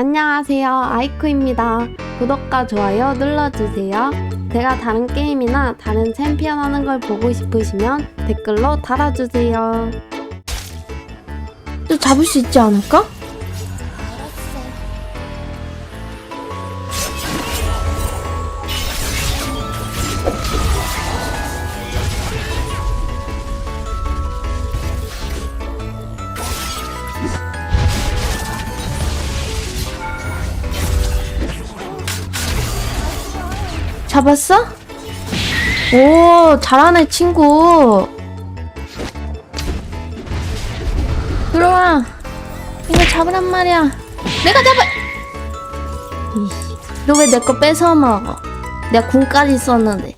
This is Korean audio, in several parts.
안녕하세요. 아이쿠입니다. 구독과 좋아요 눌러주세요. 제가 다른 게임이나 다른 챔피언 하는 걸 보고 싶으시면 댓글로 달아주세요. 또 잡을 수 있지 않을까? 잡았어? 오, 잘하네, 친구. 들어와. 이거 잡으란 말이야. 내가 잡아! 너 왜 내 거 뺏어 먹어? 내가 군까지 썼는데.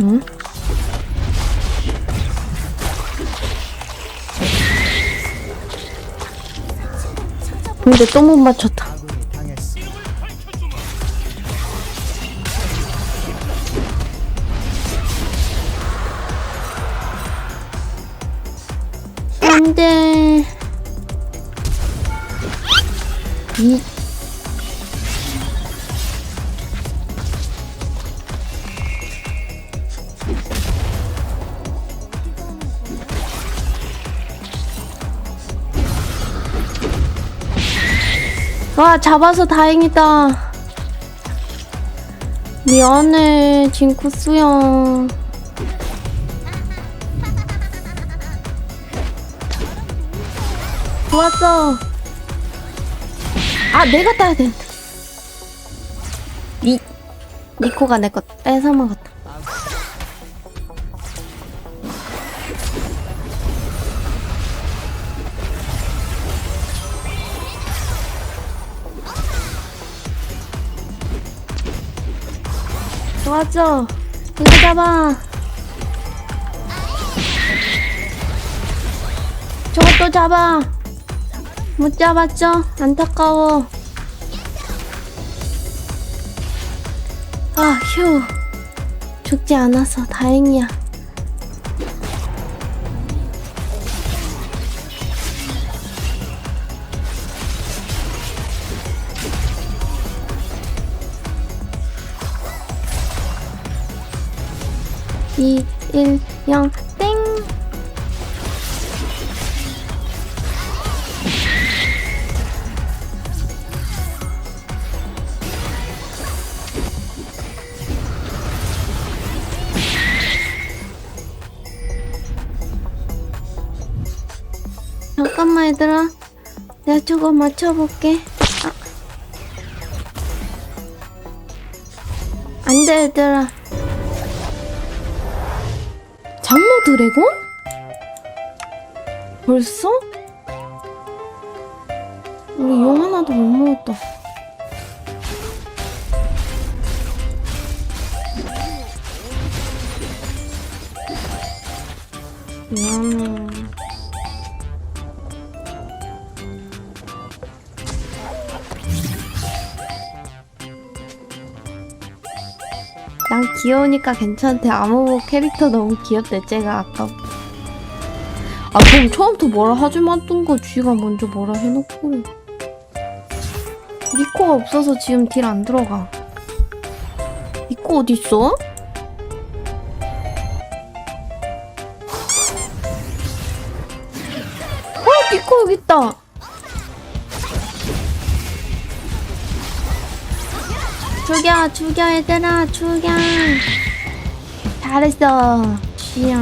응? 근데 또 못 맞췄다. 안 돼. 이. 와, 잡아서 다행이다. 미안해, 징크스야. 좋았어. 아, 내가 따야 되는데. 니, 니코가 내 거 뺏어 먹었다. 좋았어. 이거 잡아. 저것도 잡아. 못 잡았죠? 안타까워. 아, 휴. 죽지 않아서 다행이야. 이, 일, 영, 땡! 잠깐만 얘들아 내가 저거 맞춰볼게 아. 안돼 얘들아 드래곤? 벌써? 우리 용 하나도 못 먹었다 미안해 난 귀여우니까 괜찮대. 아무 캐릭터 너무 귀엽대. 쟤가 아까. 아, 그럼 처음부터 뭐라 하지 말던 거 쥐가 먼저 뭐라 해놓고. 니코가 없어서 지금 딜 안 들어가. 니코 어딨어? 어, 니코 여기 있다. 죽여 죽여 얘들아 죽여. 잘했어. 쥐야